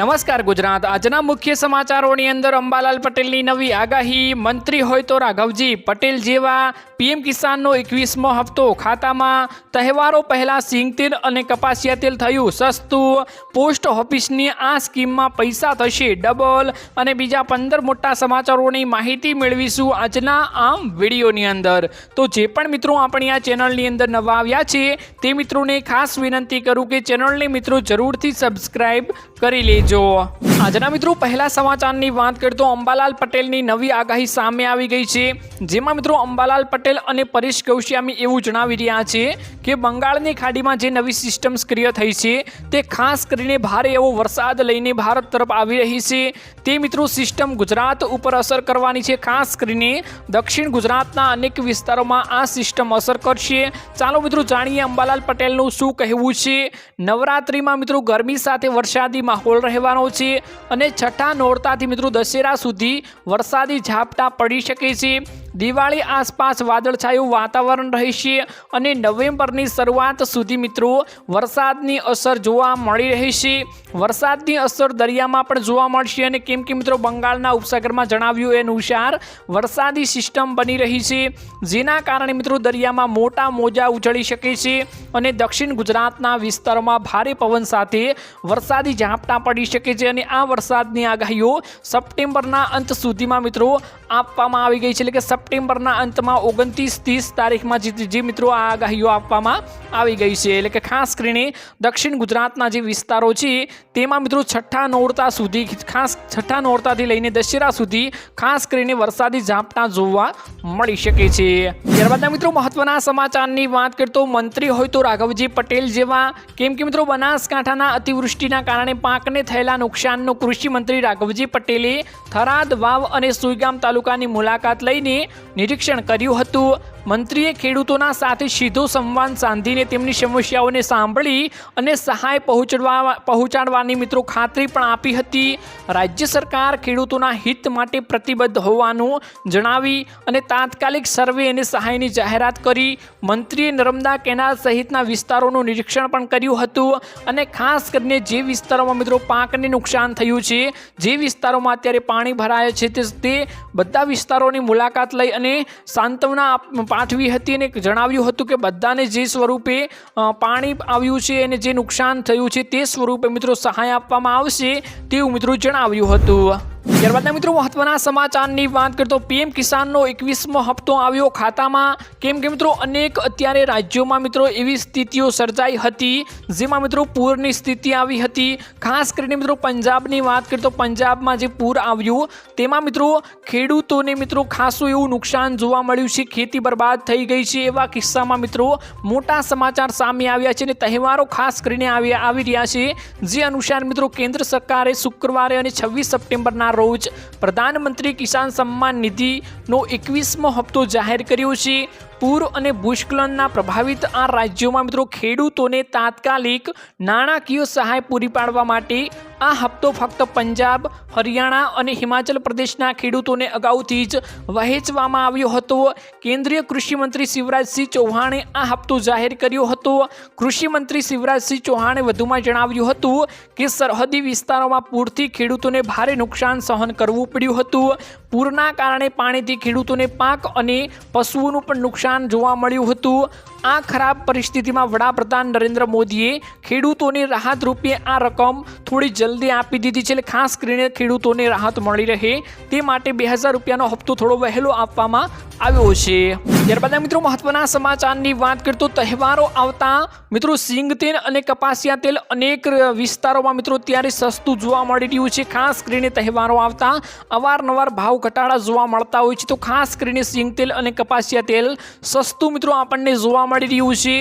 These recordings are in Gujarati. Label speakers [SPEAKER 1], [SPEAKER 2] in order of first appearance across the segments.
[SPEAKER 1] નમસ્કાર ગુજરાત. આજના મુખ્ય સમાચારોની અંદર અંબાલાલ પટેલની નવી આગાહી. મંત્રી હોય તો રાઘવજી, પટેલ જેવા પીએમ કિસાનનો એકવીસમો હપ્તો ખાતામાં. તહેવારો પહેલાં સિંગતેલ અને કપાસિયા તેલ થયું સસ્તું. પોસ્ટ ઓફિસની આ સ્કીમમાં પૈસા થશે ડબલ. અને બીજા પંદર મોટા સમાચારોની માહિતી મેળવીશું આજના આમ વિડીયોની અંદર. તો જે પણ મિત્રો આપણી આ ચેનલની અંદર નવા આવ્યા છે, તે મિત્રોને ખાસ વિનંતી કરું કે ચેનલને મિત્રો જરૂરથી સબસ્ક્રાઈબ કરી લેજો આજના મિત્રો, પહેલા સમાચારની વાત કરીએ તો અંબાલાલ પટેલની નવી આગાહી સામે આવી ગઈ છે. જેમાં મિત્રો, અંબાલાલ પટેલ અને પરેશ કૌશિયામી એવું જણાવી રહ્યા છે કે બંગાળની ખાડીમાં જે નવી સિસ્ટમ સક્રિય થઈ છે, તે ખાસ કરીને ભારે એવો વરસાદ લઈને ભારત તરફ આવી રહી છે. તે મિત્રો, સિસ્ટમ ગુજરાત ઉપર અસર કરવાની છે, ખાસ કરીને દક્ષિણ ગુજરાતના અનેક વિસ્તારોમાં આ સિસ્ટમ અસર કરશે. ચાલો મિત્રો, જાણીએ અંબાલાલ પટેલનું શું કહેવું છે. નવરાત્રિમાં મિત્રો, ગરમી સાથે વરસાદી માહોલ રહેવાનો છે અને છઠ્ઠા નોરતાથી મિત્રો દશેરા સુધી વરસાદી ઝાપટા પડી શકે છે. દિવાળી આસપાસ વાદળછાયું વાતાવરણ રહેશે અને નવેમ્બરની શરૂઆત સુધી મિત્રો વરસાદની અસર જોવા મળી રહેશે વરસાદની અસર દરિયામાં પણ જોવા મળશે અને કેમ કે મિત્રો બંગાળના ઉપસાગરમાં જણાવ્યું એ અનુસાર વરસાદી સિસ્ટમ બની રહી છે, જેના કારણે મિત્રો દરિયામાં મોટા મોજા ઉછળી શકે છે અને દક્ષિણ ગુજરાતના વિસ્તારોમાં ભારે પવન સાથે વરસાદી ઝાપટા પડી શકે છે અને આ વરસાદની આગાહીઓ સપ્ટેમ્બરના અંત સુધીમાં મિત્રો આપવામાં આવી ગઈ છે. એટલે કે સપ્ટેમ્બરના અંતમાં ઓગણત્રીસ ત્રીસ તારીખમાં જે જે મિત્રો આ આગાહીઓ આપવામાં આવી ગઈ છે. એટલે કે ખાસ કરીને દક્ષિણ ગુજરાતના જે વિસ્તારો છે, તેમાં મિત્રો છઠ્ઠા નોરતા સુધી, ખાસ છઠ્ઠા નોરતાથી લઈને દશેરા સુધી ખાસ કરીને વરસાદી ઝાપટા જોવા મળી શકે છે. ત્યારબાદના મિત્રો મહત્વના સમાચારની વાત કરીએ તો મંત્રી હોય તો રાઘવજી પટેલ જેવા, કેમ કે મિત્રો બનાસકાંઠાના અતિવૃષ્ટિના કારણે પાકને થયેલા નુકસાનનો કૃષિ મંત્રી રાઘવજી પટેલે થરાદ વાવ અને સુઈગામ તાલુકાની મુલાકાત લઈને નિરીક્ષણ કર્યું હતું. મંત્રીએ ખેડૂતોના સાથે સીધો સંવાદ સાંધીને તેમની સમસ્યાઓને સાંભળી અને સહાય પહોંચવા પહોંચાડવાની મિત્રો ખાતરી પણ આપી હતી. રાજ્ય સરકાર ખેડૂતોના હિત માટે પ્રતિબદ્ધ હોવાનું જણાવી અને તાત્કાલિક સર્વે અને સહાયની જાહેરાત કરી. મંત્રીએ નર્મદા કેનાલ સહિતના વિસ્તારોનું નિરીક્ષણ પણ કર્યું હતું અને ખાસ કરીને જે વિસ્તારોમાં મિત્રો પાકને નુકસાન થયું છે, જે વિસ્તારોમાં અત્યારે પાણી ભરાયા છે તે બધા વિસ્તારોની મુલાકાત લઈ અને સાંત્વના પાઠવી હતી અને જણાવ્યું હતું કે બધાને જે સ્વરૂપે પાણી આવ્યું છે અને જે નુકસાન થયું છે તે સ્વરૂપે મિત્રો સહાય આપવામાં આવશે તેવું મિત્રો જણાવ્યું હતું. ત્યારબાદના મિત્રો મહત્વના સમાચારની વાત કરતો પીએમ કિસાનનો એકવીસમો હપ્તો આવ્યો. ખાતામાં કેમ કે મિત્રો અનેક અત્યારે રાજ્યોમાં મિત્રો એવી સ્થિતિઓ સર્જાઈ હતી, જેમાં મિત્રો પૂરની સ્થિતિ આવી હતી. ખાસ કરીને મિત્રો પંજાબની વાત કરતો પંજાબમાં જે પૂર આવ્યું, તેમાં મિત્રો ખેડૂતોને મિત્રો ખાસું એવું નુકસાન જોવા મળ્યું છે. ખેતી બરબાદ થઈ ગઈ છે એવા કિસ્સામાં મિત્રો મોટા સમાચાર સામે આવ્યા છે અને તહેવારો ખાસ કરીને આવી રહ્યા છે. જે અનુસાર મિત્રો કેન્દ્ર સરકારે શુક્રવારે અને છવ્વીસ સપ્ટેમ્બરના રોજ પ્રધાનમંત્રી કિસાન સન્માન નિધિનો એકવીસમો હપ્તો જાહેર કર્યો છે. પૂર અને ભૂસ્ખલનના પ્રભાવિત આ રાજ્યોમાં મિત્રો ખેડૂતોને તાત્કાલિક નાણાકીય સહાય પૂરી પાડવા માટે આ હપ્તો ફક્ત પંજાબ, હરિયાણા અને હિમાચલ પ્રદેશના ખેડૂતોને અગાઉથી જ વહેંચવામાં આવ્યો હતો. કેન્દ્રીય કૃષિમંત્રી શિવરાજસિંહ ચૌહાણે આ હપ્તો જાહેર કર્યો હતો. કૃષિમંત્રી શિવરાજસિંહ ચૌહાણે વધુમાં જણાવ્યું હતું કે સરહદી વિસ્તારોમાં પૂરથી ખેડૂતોને ભારે નુકસાન સહન કરવું પડ્યું હતું. પૂરના કારણે પાણીથી ખેડૂતોને પાક અને પશુઓનું પણ નુકસાન જોવા મળ્યું હતું. આ ખરાબ પરિસ્થિતિમાં વડાપ્રધાન નરેન્દ્ર મોદીએ ખેડૂતોને રાહત રૂપે આ રકમ થોડી જલ્દી આપી દીધી છે. એટલે ખાસ કરીને ખેડૂતોને રાહત મળી રહે તે માટે બે હજાર રૂપિયાનો હપ્તો થોડો વહેલો આપવામાં આવ્યો છે. ત્યારબાદ મિત્રો મહત્વના સમાચારની વાત કરીએ તો તહેવારો આવતા મિત્રો સિંગ તેલ અને કપાસિયા તેલ અનેક વિસ્તારોમાં મિત્રો ત્યારે સસ્તું જોવા મળી રહ્યું છે. ખાસ કરીને તહેવારો આવતા અવારનવાર ભાવ ઘટાડા જોવા મળતા હોય છે. તો ખાસ કરીને સિંગ તેલ અને કપાસિયા તેલ સસ્તું મિત્રો આપણને જોવા મળી રહ્યું છે.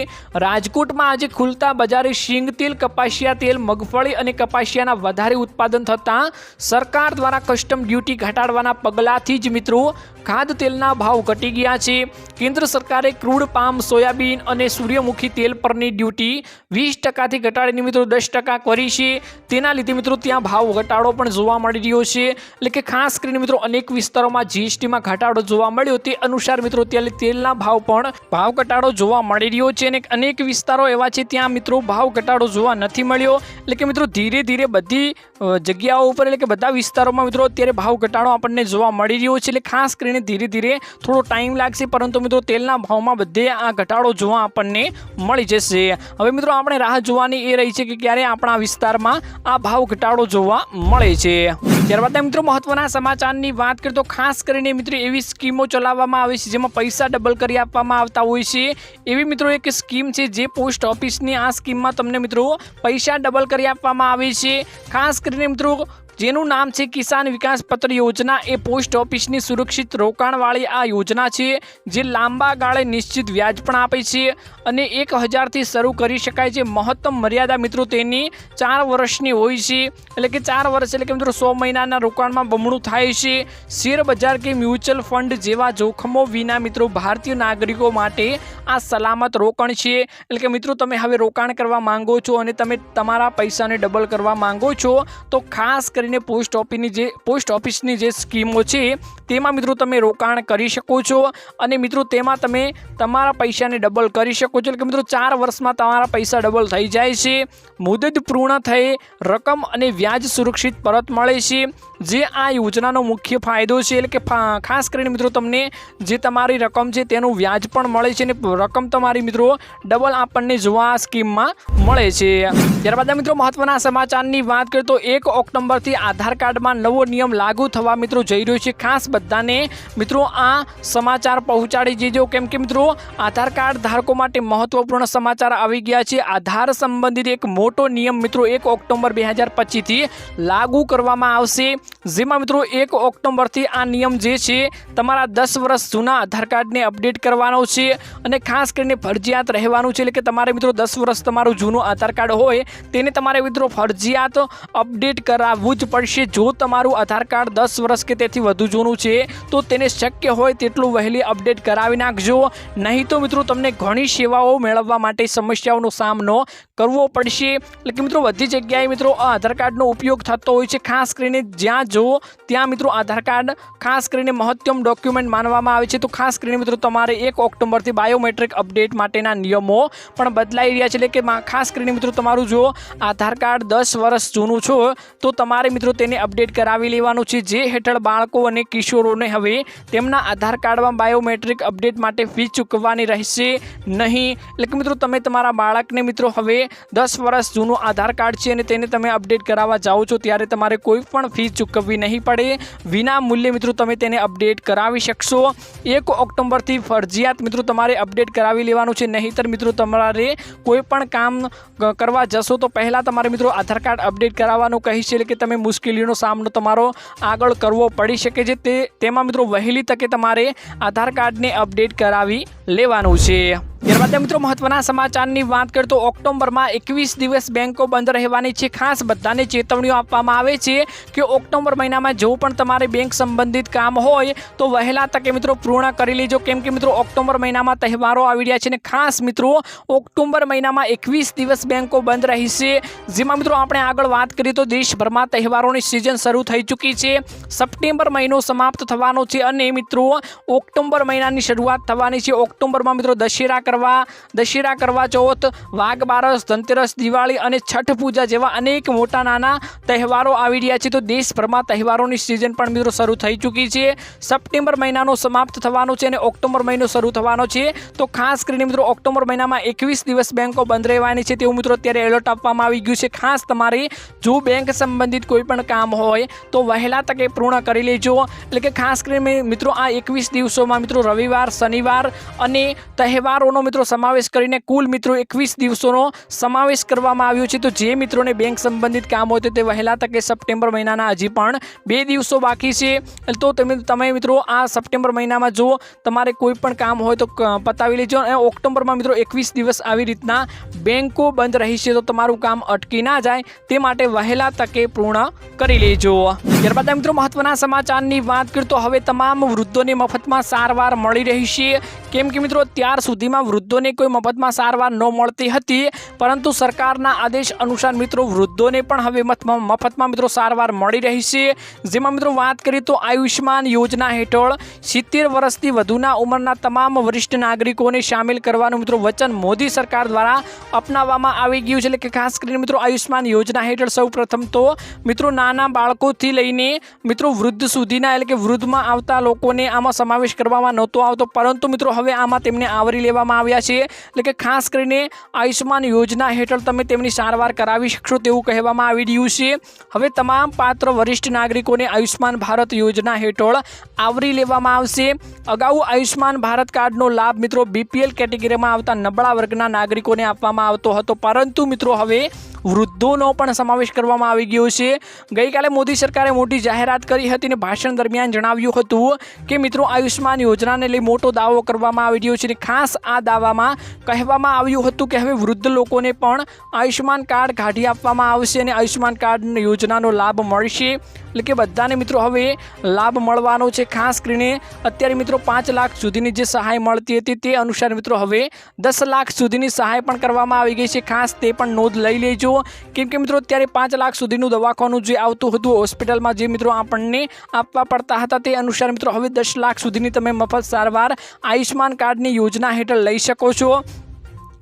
[SPEAKER 1] રાજકોટમાં આજે ખુલતા બજારે શીંગ તેલ, કપાસિયા તેલ, મગફળી અને કપાસિયાના વધારે ઉત્પાદન થતાં સરકાર દ્વારા કસ્ટમ ડ્યુટી ઘટાડવાના પગલાંથી જ મિત્રો ખાદ્ય તેલના ભાવ ઘટી ગયા છે. કેન્દ્ર સરકારે ક્રૂડ પામ, સોયાબીન અને સૂર્યમુખી તેલ પરની ડ્યુટી વીસ ટકાથી ઘટાડીને મિત્રો દસ ટકા કરી છે. તેના લીધે મિત્રો ત્યાં ભાવ ઘટાડો પણ જોવા મળી રહ્યો છે. એટલે કે ખાસ કરીને મિત્રો અનેક વિસ્તારોમાં જીએસટીમાં ઘટાડો જોવા મળ્યો. તે અનુસાર મિત્રો તેલના ભાવ પણ ભાવ ઘટાડો જોવા મળી રહ્યો છે અને અનેક વિસ્તારો એવા છે ત્યાં મિત્રો ભાવ ઘટાડો જોવા નથી મળ્યો. એટલે કે મિત્રો ધીરે ધીરે બધી જગ્યાઓ ઉપર એટલે કે બધા વિસ્તારોમાં મિત્રો અત્યારે ભાવ ઘટાડો આપણને જોવા મળી રહ્યો છે. એટલે ખાસ કરીને ધીરે ધીરે થોડો ટાઈમ લાગશે પરંતુ મિત્રો તેલના ભાવમાં બધે આ ઘટાડો જોવા આપણને મળી જશે. હવે મિત્રો આપણે રાહ જોવાની એ રહી છે કે ક્યારે આપણા વિસ્તારમાં આ ભાવ ઘટાડો જોવા મળે છે. ત્યારબાદ મિત્રો મહત્વના સમાચારની વાત કરીએ તો ખાસ કરીને મિત્રો એવી સ્કીમો ચલાવવામાં આવે છે જેમાં પૈસા ડબલ કરી આપવામાં આવતા હોય છે. એવી મિત્રો એક સ્કીમ છે જે પોસ્ટ ઓફિસની આ સ્કીમમાં તમને મિત્રો પૈસા ડબલ કરી આપવામાં આવે છે. ખાસ કરીને મિત્રો જેનું નામ છે કિસાન વિકાસ પત્ર યોજના. એ પોસ્ટ ઓફિસની સુરક્ષિત રોકાણવાળી આ યોજના છે, જે લાંબા ગાળે નિશ્ચિત વ્યાજ પણ આપે છે અને એક હજારથી શરૂ કરી શકાય છે. મહત્તમ મર્યાદા મિત્રો તેની ચાર વર્ષની હોય છે. એટલે કે ચાર વર્ષ, એટલે કે મિત્રો સો મહિનાના રોકાણમાં બમણું થાય છે. શેર બજાર કે મ્યુચ્યુઅલ ફંડ જેવા જોખમો વિના મિત્રો ભારતીય નાગરિકો માટે આ સલામત રોકાણ છે. એટલે કે મિત્રો તમે હવે રોકાણ કરવા માંગો છો અને તમે તમારા પૈસાને ડબલ કરવા માંગો છો, તો ખાસ કરીને પોસ્ટ ઓફિસની જે પોસ્ટ ઓફિસની જે સ્કીમો છે, તેમાં મિત્રો તમે રોકાણ કરી શકો છો અને મિત્રો તેમાં તમે તમારા પૈસાને ડબલ કરી શકો છો. એટલે કે મિત્રો ચાર વર્ષમાં તમારા પૈસા ડબલ થઈ જાય છે. મુદત પૂર્ણ થઈ, રકમ અને વ્યાજ સુરક્ષિત પરત મળે છે. જે આ યોજનાનો મુખ્ય ફાયદો છે, એટલે કે ખાસ કરીને મિત્રો તમને જે તમારી રકમ છે, તેનું વ્યાજ પણ મળે છે અને રકમ તમારી મિત્રો ડબલ આપણને જોવા સ્કીમમાં મળે છે. ત્યારબાદ મિત્રો મહત્વના સમાચારની વાત કરીએ તો એક ઓક્ટોબરથી આધાર કાર્ડમાં નવો નિયમ લાગુ થવા મિત્રો જઈ રહ્યો છે. ખાસ બધાને મિત્રો આ સમાચાર પહોંચાડી દેજો. કેમ કે મિત્રો આધાર કાર્ડ ધારકો માટે મહત્વપૂર્ણ સમાચાર આવી ગયા છે. આધાર સંબંધિત એક મોટો નિયમ મિત્રો એક ઓક્ટોબર બે હજાર પચીસથી લાગુ કરવામાં આવશે. જેમાં મિત્રો એક ઓક્ટોબરથી આ નિયમ જે છે તમારા દસ વર્ષ જૂના આધાર કાર્ડને અપડેટ કરવાનો છે અને ખાસ કરીને ફરજિયાત રહેવાનું છે. એટલે કે તમારે મિત્રો દસ વર્ષ તમારું જૂનું આધાર કાર્ડ હોય તેને તમારે મિત્રો ફરજિયાત અપડેટ કરાવવું જ પડશે. જો તમારું આધાર કાર્ડ દસ વર્ષ કે તેથી વધુ જૂનું છે, તો તેને શક્ય હોય તેટલું વહેલી અપડેટ કરાવી નાખજો. નહીં તો મિત્રો, તમને ઘણી સેવાઓ મેળવવા માટે સમસ્યાઓનો સામનો કરવો પડશે. એટલે કે મિત્રો, બધી જગ્યાએ મિત્રો આધાર કાર્ડનો ઉપયોગ થતો હોય છે. ખાસ કરીને જ્યાં જો ત્યાં મિત્રો, આધાર કાર્ડ ખાસ કરીને મહત્તમ ડોક્યુમેન્ટ માનવામાં આવે છે. તો ખાસ કરીને મિત્રો, તમારે એક ઓક્ટોબરથી બાયોમેટ્રિક અપડેટ માટેના નિયમો પણ બદલાઈ રહ્યા છે. એટલે કે ખાસ કરીને મિત્રો, તમારું જો આધાર કાર્ડ દસ વર્ષ જૂનું છો, તો તમારે મિત્રો તેને અપડેટ કરાવી લેવાનું છે. જે હેઠળ બાળકો અને કિશોરોને હવે તેમના આધાર કાર્ડમાં બાયોમેટ્રિક અપડેટ માટે ફી ચૂકવવાની રહેશે નહીં. એટલે કે મિત્રો, તમે તમારા બાળકને મિત્રો હવે દસ વર્ષ જૂનું આધાર કાર્ડ છે અને તેને તમે અપડેટ કરાવવા જાઓ છો, ત્યારે તમારે કોઈ પણ ફી ચૂકવવી નહીં પડે. વિના મૂલ્યે મિત્રો, તમે તેને અપડેટ કરાવી શકશો. એક ઓક્ટોબરથી ફરજિયાત મિત્રો, તમારે અપડેટ કરાવી લેવાનું છે. નહીંતર મિત્રો, તમારે કોઈ પણ કામ કરવા જશો તો પહેલાં તમારે મિત્રો આધાર કાર્ડ અપડેટ કરાવવાનું કહીશ. એટલે કે તમે મુશ્કેલીનો સામનો તમારો આગળ કરવો પડી શકે છે. તે તેમાં મિત્રો વહેલી તકે તમારે આધાર કાર્ડને અપડેટ કરાવી લેવાનું છે. ત્યારબાદ મિત્રો મહત્વના સમાચારની વાત કરીએ તો ઓક્ટોબરમાં એકવીસ દિવસ બેંકો બંધ રહેવાની છે. ખાસ બધાને ચેતવણીઓ આપવામાં આવે છે કે ઓક્ટોબર મહિનામાં જો પણ તમારે બેંક સંબંધિત કામ હોય તો વહેલા તકે મિત્રો પૂર્ણ કરી લેજો. કેમ કે મિત્રો ઓક્ટોબર મહિનામાં તહેવારો આવી રહ્યા છે અને ખાસ મિત્રો ઓક્ટોબર મહિનામાં એકવીસ દિવસ બેંકો બંધ રહેશે. જેમાં મિત્રો આપણે આગળ વાત કરીએ તો દેશભરમાં તહેવારોની સિઝન શરૂ થઈ ચૂકી છે. સપ્ટેમ્બર મહિનો સમાપ્ત થવાનો છે અને મિત્રો ઓક્ટોબર મહિનાની શરૂઆત થવાની છે. ઓક્ટોબરમાં મિત્રો દશેરા કરવા દશેરા કરવા ચોથ, વાઘ બારસ, ધનતેરસ, દિવાળી અને છઠ પૂજા જેવા અનેક મોટા નાના તહેવારો આવી રહ્યા છે. તો દેશભરમાં તહેવારોની સિઝન પણ મિત્રો શરૂ થઈ ચૂકી છે. સપ્ટેમ્બર મહિનાનો સમાપ્ત થવાનો છે અને ઓક્ટોબર મહિનો શરૂ થવાનો છે. તો ખાસ કરીને મિત્રો ઓક્ટોબર મહિનામાં એકવીસ દિવસ બેંકો બંધ રહેવાની છે તેવું મિત્રો અત્યારે એલર્ટ આપવામાં આવી ગયું છે. ખાસ તમારે જો બેંક સંબંધિત કોઈ પણ કામ હોય તો વહેલા તકે પૂર્ણ કરી લેજો. એટલે કે ખાસ કરીને મિત્રો આ એકવીસ દિવસોમાં મિત્રો રવિવાર, શનિવાર અને તહેવારોનો મિત્રો સમાવેશ કરીને કુલ મિત્રો એકવીસ દિવસોનો સમાવેશ કરવામાં આવ્યો છે. તો જે મિત્રોને બેંક સંબંધિત કામ હોય તો તે વહેલા તકે સપ્ટેમ્બર મહિનાના હજી પણ બે દિવસો બાકી છે. તો તમે તમે મિત્રો આ સપ્ટેમ્બર મહિનામાં જો તમારે કોઈ પણ કામ હોય તો પતાવી લેજો. અને ઓક્ટોબરમાં મિત્રો એકવીસ દિવસ આવી રીતના બેંકો બંધ રહી છે. તો તમારું કામ અટકી ના જાય તે માટે વહેલા તકે પૂર્ણ કરી લેજો. ત્યારબાદ મિત્રો મહત્વના સમાચારની વાત કરીએ તો હવે તમામ વૃદ્ધોને મફતમાં સારવાર મળી રહી છે. કેમ કે મિત્રો, ત્યાર સુધીમાં વૃદ્ધોને કોઈ મફતમાં સારવાર ન મળતી હતી, પરંતુ સરકારના આદેશ અનુસાર મિત્રો, વૃદ્ધોને પણ હવે મફતમાં મિત્રો સારવાર મળી રહી છે. જેમાં મિત્રો વાત કરીએ તો આયુષ્યમાન યોજના હેઠળ સિત્તેર વર્ષથી વધુના ઉંમરના તમામ વરિષ્ઠ નાગરિકોને સામેલ કરવાનું મિત્રો વચન મોદી સરકાર દ્વારા અપનાવવામાં આવી ગયું છે. એટલે કે ખાસ કરીને મિત્રો, આયુષ્યમાન યોજના હેઠળ સૌ તો મિત્રો નાના બાળકોથી લઈને મિત્રો વૃદ્ધ સુધીના, એટલે કે વૃદ્ધમાં આવતા લોકોને આમાં સમાવેશ કરવામાં નહોતો આવતો. પરંતુ મિત્રો, હવે આમાં તેમને આવરી લેવામાં આવ્યા છે. એટલે કે ખાસ કરીને આયુષ્માન યોજના હેઠળ તમે તેમની સારવાર કરાવી શકશો તેવું કહેવામાં આવી રહ્યું છે. હવે તમામ પાત્ર વરિષ્ઠ નાગરિકોને આયુષ્માન ભારત યોજના હેઠળ આવરી લેવામાં આવશે. અગાઉ આયુષ્માન ભારત કાર્ડનો લાભ મિત્રો બીપીએલ કેટેગરીમાં આવતા નબળા વર્ગના નાગરિકોને આપવામાં આવતો હતો. પરંતુ મિત્રો હવે વૃદ્ધોનો પણ સમાવેશ કરવામાં આવી ગયો છે. ગઈકાલે મોદી સરકારે મોટી જાહેરાત કરી હતી અને ભાષણ દરમિયાન જણાવ્યું હતું કે, મિત્રો, આયુષ્માન યોજનાને લઈ મોટો દાવો કરવામાં આવી રહ્યો છે અને ખાસ આ દાવામાં કહેવામાં આવ્યું હતું કે, હવે વૃદ્ધ લોકોને પણ આયુષ્માન કાર્ડ કાઢી આપવામાં આવશે અને આયુષ્માન કાર્ડ યોજનાનો લાભ મળશે. એટલે કે બધાને મિત્રો હવે લાભ મળવાનો છે ખાસ કરીને અત્યારે મિત્રો પાંચ લાખ સુધીની જે સહાય મળતી હતી તે અનુસાર મિત્રો હવે દસ લાખ સુધીની સહાય પણ કરવામાં આવી ગઈ છે. ખાસ તે પણ નોંધ લઈ લેજો. કેમ કે મિત્રો અત્યારે પાંચ લાખ સુધીનું દવાખાનું જે આવતું હતું હોસ્પિટલમાં જે મિત્રો આપણને આપવા પડતા હતા તે અનુસાર મિત્રો હવે દસ લાખ સુધીની તમે મફત સારવાર આયુષ્યમાન કાર્ડની યોજના હેઠળ લઈ શકો છો.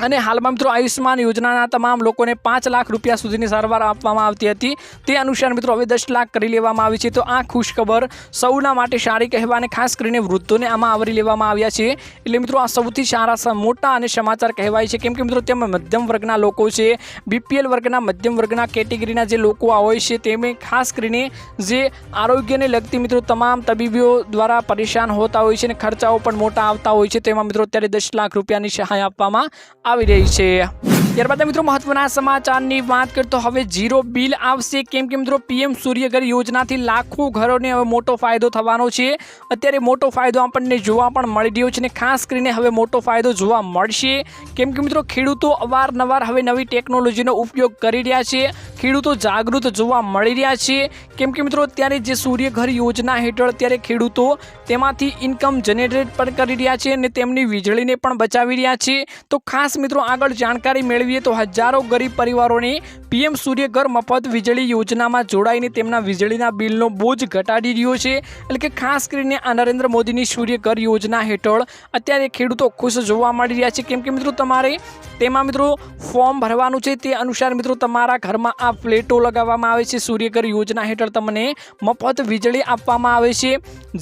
[SPEAKER 1] અને હાલમાં મિત્રો આયુષ્યમાન યોજનાના તમામ લોકોને પાંચ લાખ રૂપિયા સુધીની સારવાર આપવામાં આવતી હતી. તે અનુસાર મિત્રો હવે દસ લાખ કરી લેવામાં આવી છે. તો આ ખુશખબર સૌના માટે સારી કહેવાને ખાસ કરીને વૃદ્ધોને આમાં આવરી લેવામાં આવ્યા છે. એટલે મિત્રો આ સૌથી સારા મોટા અને સમાચાર કહેવાય છે. કેમ કે મિત્રો તેમાં મધ્યમ વર્ગના લોકો છે. બીપીએલ વર્ગના મધ્યમ વર્ગના કેટેગરીના જે લોકો હોય છે તેમે ખાસ કરીને જે આરોગ્યને લગતી મિત્રો તમામ તબીબીઓ દ્વારા પરેશાન હોતા હોય છે અને ખર્ચાઓ પણ મોટા આવતા હોય છે. તેમાં મિત્રો અત્યારે દસ લાખ રૂપિયાની સહાય આપવામાં આવી રહી છે. ત્યારબાદ મિત્રો મહત્વના સમાચારની વાત કરીએ તો હવે જીરો બિલ આવશે. કેમ કે મિત્રો પીએમ સૂર્યઘર યોજનાથી લાખો ઘરોને હવે મોટો ફાયદો થવાનો છે. અત્યારે મોટો ફાયદો આપણને જોવા પણ મળી રહ્યો છે અને ખાસ કરીને હવે મોટો ફાયદો જોવા મળશે. કેમ કે મિત્રો ખેડૂતો અવારનવાર હવે નવી ટેકનોલોજીનો ઉપયોગ કરી રહ્યા છે. ખેડૂતો જાગૃત જોવા મળી રહ્યા છે. કેમ કે મિત્રો અત્યારે જે સૂર્યઘર યોજના હેઠળ અત્યારે ખેડૂતો તેમાંથી ઇન્કમ જનરેટ પણ કરી રહ્યા છે અને તેમની વીજળીને પણ બચાવી રહ્યા છે. તો ખાસ મિત્રો આગળ જાણકારી મેળવીએ તો હજારો ગરીબ પરિવારોને પીએમ સૂર્યઘર મફત વીજળી યોજનામાં જોડાઈને તેમના વીજળીના બિલનો બોજ ઘટાડી રહ્યો છે. એટલે કે ખાસ કરીને આ નરેન્દ્ર મોદીની સૂર્યઘર યોજના હેઠળ અત્યારે ખેડૂતો ખુશ જોવા મળી રહ્યા છે. કેમ કે મિત્રો તમારે તેમાં મિત્રો ફોર્મ ભરવાનું છે તે અનુસાર મિત્રો તમારા ઘરમાં આ પ્લેટો લગાવવામાં આવે છે. સૂર્યઘર યોજના હેઠળ તમને મફત વીજળી આપવામાં આવે છે.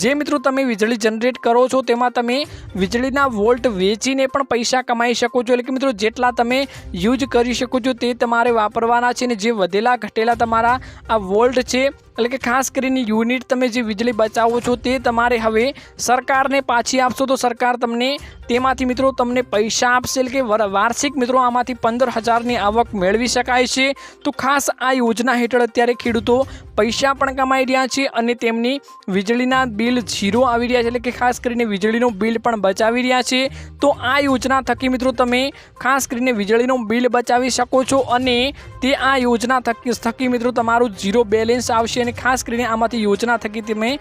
[SPEAKER 1] જે મિત્રો તમે વીજળી જનરેટ કરો છો તેમાં તમે વીજળીના વોલ્ટ વેચીને પણ પૈસા કમાઈ શકો છો. એટલે કે મિત્રો જેટલા તમે યુઝ કરી શકો છો તે તમારે વાપરવાના છે ને જે વધેલા ઘટેલા તમારા આ વોલ્ટ છે, એટલે કે ખાસ કરીને યુનિટ તમે જે વીજળી બચાવો છો તે તમારે હવે સરકારને પાછી આપશો, તો સરકાર તમને તેમાંથી મિત્રો તમને પૈસા આપશે એટલે કે વર- વાર્ષિક મિત્રો આમાંથી પંદર હજારની આવક મેળવી શકાય છે. તો ખાસ આ યોજના હેઠળ અત્યારે ખેડૂતો પૈસા પણ કમાઈ રહ્યા છે અને તેમની વીજળીના બિલ ઝીરો આવી રહ્યા છે એટલે કે ખાસ કરીને વીજળીનું બિલ પણ બચાવી રહ્યા છે. તો આ યોજના થકી મિત્રો તમે ખાસ કરીને વીજળીનું બિલ બચાવી શકો છો અને તે આ યોજના થકી થકી મિત્રો તમારું ઝીરો બેલેન્સ આવશે અને ખાસ કરીને આમાંથી યોજના થકી તમે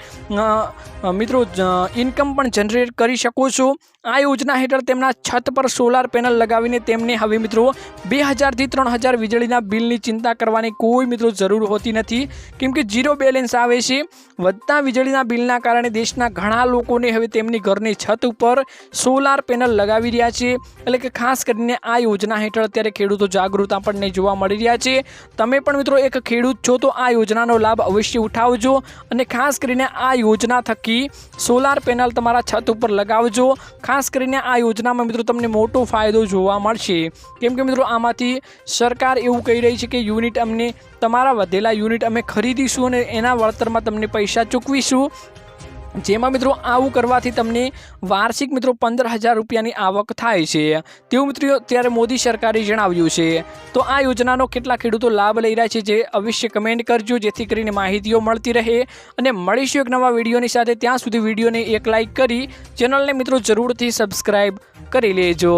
[SPEAKER 1] મિત્રો ઇન્કમ પણ જનરેટ કરી શકો છો. આ યોજના હેઠળ તેમના છત પર સોલાર પેનલ લગાવીને તેમને હવે મિત્રો બે હજારથી ત્રણ હજાર વીજળીના બિલની ચિંતા કરવાની કોઈ મિત્રો જરૂર હોતી નથી. કેમ કે ઝીરો બેલેન્સ આવે છે. વધતા વીજળીના બિલના કારણે દેશના ઘણા લોકોને હવે તેમની ઘરની છત ઉપર સોલાર પેનલ લગાવી રહ્યા છે. એટલે કે ખાસ કરીને આ યોજના હેઠળ અત્યારે ખેડૂતો જાગૃત આપણને જોવા મળી રહ્યા છે. તમે પણ મિત્રો એક ખેડૂત છો તો આ યોજનાનો લાભ અવશ્ય ઉઠાવજો અને ખાસ કરીને આ યોજના થકી સોલાર પેનલ તમારા છત ઉપર લગાવજો. ખાસ કરીને આ યોજનામાં મિત્રો તમને મોટો ફાયદો જોવા મળશે. કેમ કે મિત્રો આમાંથી સરકાર એવું કહી રહી છે કે યુનિટ અમને તમારા વધેલા યુનિટ અમે ખરીદીશું અને એના વળતરમાં તમને પૈસા ચૂકવીશું. જેમાં મિત્રો આવું કરવાથી તમને વાર્ષિક મિત્રો પંદર હજાર રૂપિયાની આવક થાય છે. તેવું મિત્રો ત્યારે મોદી સરકારે જણાવ્યું છે. તો આ યોજનાનો કેટલા ખેડૂતો લાભ લઈ રહ્યા છે જે અવશ્ય કમેન્ટ કરજો, જેથી કરીને માહિતીઓ મળતી રહે અને મળીશું એક નવા વિડીયોની સાથે. ત્યાં સુધી વિડીયોને એક લાઇક કરી, ચેનલને મિત્રો જરૂરથી સબસ્ક્રાઈબ કરી લેજો.